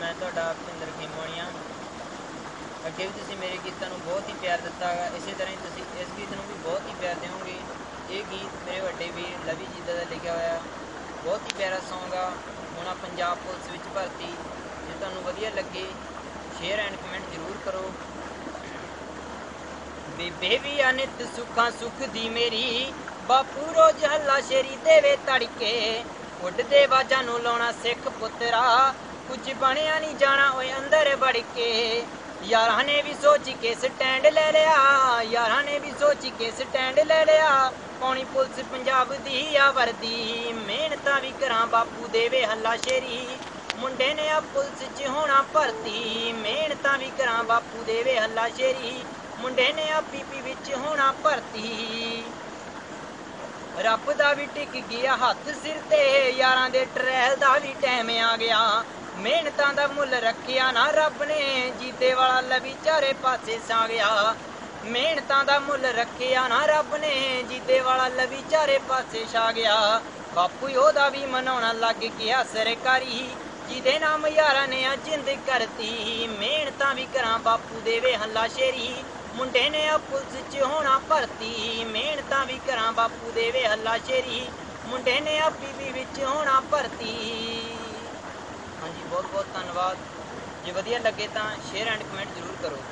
ਮੈਂ ਤੁਹਾਡਾ ਭਿੰਦਰ ਖੇਮੋਣੀਆ। ਅੱਗੇ ਵੀ ਤੁਸੀਂ ਮੇਰੇ ਗੀਤਾਂ ਨੂੰ ਬਹੁਤ ਹੀ ਪਿਆਰ ਦਿੱਤਾ ਹੈ ਇਸੇ ਤਰ੍ਹਾਂ ਹੀ ਤੁਸੀਂ ਇਸ ਗੀਤ ਨੂੰ ਵੀ ਬਹੁਤ ਹੀ ਪਿਆਰ ਦਿਓਗੇ। ਇਹ ਗੀਤ ਮੇਰੇ ਵੱਡੇ ਵੀਰ ਲਵੀ ਜੀ ਦਾ ਲਿਖਿਆ ਹੋਇਆ। ਬਹੁਤ ਹੀ ਪਿਆਰਾ Song ਆ। ਹੁਣ ਆ ਪੰਜਾਬ ਪੁਲਿਸ ਵਿੱਚ ਭਰਤੀ। ਜੇ ਤੁਹਾਨੂੰ ਵਧੀਆ ਲੱਗੇ ਸ਼ੇਅਰ ਐਂਡ ਕਮੈਂਟ ਜ਼ਰੂਰ ਕਰੋ। ਬੇਬੇ ਵੀ ਅਨਿਤ ਸੁੱਖਾਂ ਸੁਖ ਦੀ ਮੇਰੀ। ਬਾਪੂ ਰੋਜ਼ ਹੱਲਾ ਸ਼ੇਰੀ ਦੇਵੇ ਤੜਕੇ। ਉੱਡਦੇ ਬਾਜਾਂ ਨੂੰ ਲਾਉਣਾ ਸਿੱਖ ਪੁੱਤਰਾ। ਕੁਝ ਬਣਿਆ ਨਹੀਂ ਜਾਣਾ ਓਏ ਅੰਦਰ ਵੜ ਕੇ। ਯਾਰਾਂ ਨੇ ਵੀ ਸੋਚ ਕੇ ਸਟੈਂਡ ਲੈ ਲਿਆ, ਯਾਰਾਂ ਨੇ ਵੀ ਸੋਚ ਕੇ ਸਟੈਂਡ ਲੈ ਲਿਆ। ਪੌਣੀ ਪੁਲਿਸ ਪੰਜਾਬ ਦੀ ਆ ਵਰਦੀ, ਮਿਹਨਤਾਂ ਵੀ ਕਰਾਂ ਬਾਪੂ ਦੇਵੇ ਹੱਲਾ ਸ਼ੇਰੀ। ਮੁੰਡੇ ਨੇ ਆ ਪੁਲਿਸ 'ਚ ਹੋਣਾ ਭਰਤੀ, ਮਿਹਨਤਾਂ ਵੀ ਕਰਾਂ ਬਾਪੂ ਦੇਵੇ ਹੱਲਾ ਸ਼ੇਰੀ। ਮੁੰਡੇ ਨੇ ਆ ਪੀਪੀ ਵਿੱਚ ਹੋਣਾ ਭਰਤੀ। ਰੱਬ ਦਾ ਵੀ ਟਿਕ ਗਿਆ ਹੱਥ ਸਿਰ ਤੇ, ਯਾਰਾਂ ਦੇ ਟਰੈਲ ਦਾ ਵੀ ਟਾਈਮ ਆ ਗਿਆ। ਮਿਹਨਤਾਂ ਦਾ ਮੁੱਲ ਰੱਖਿਆ ਨਾ ਰੱਬ ਨੇ, ਜੀਤੇ ਵਾਲਾ ਲਵੀ ਚਾਰੇ ਪਾਸੇ ਸਾ ਗਿਆ। ਮਿਹਨਤਾਂ ਦਾ ਮੁੱਲ ਰੱਖਿਆ ਨਾ ਰੱਬ ਨੇ, ਜੀਤੇ ਵਾਲਾ ਲਵੀ ਚਾਰੇ ਪਾਸੇ ਛਾ ਗਿਆ। ਬਾਪੂ ਉਹਦਾ ਵੀ ਮਨਾਉਣਾ ਲੱਗ ਗਿਆ ਸਰਕਾਰੀ। ਜਿਹਦੇ ਨਾਮ ਯਾਰਾਂ ਨੇ ਆ ਜਿੰਦ ਕਰਤੀ। ਮਿਹਨਤਾਂ ਵੀ ਕਰਾਂ ਬਾਪੂ ਦੇਵੇ ਹੱਲਾ ਸ਼ੇਰੀ। ਮੁੰਡੇ ਨੇ ਆ ਪੁਲਿਸ 'ਚ ਹੋਣਾ ਭਰਤੀ। ਮਿਹਨਤਾਂ ਵੀ ਕਰਾਂ ਬਾਪੂ ਦੇਵੇ ਹੱਲਾ ਸ਼ੇਰੀ। ਮੁੰਡੇ ਨੇ ਆ ਪੀਵੀ ਵਿੱਚ ਹੋਣਾ ਭਰਤੀ। ਬਹੁਤ ਧੰਨਵਾਦ। ਜੇ ਵਧੀਆ ਲੱਗੇ ਤਾਂ ਸ਼ੇਅਰ ਐਂਡ ਕਮੈਂਟ ਜ਼ਰੂਰ ਕਰੋ।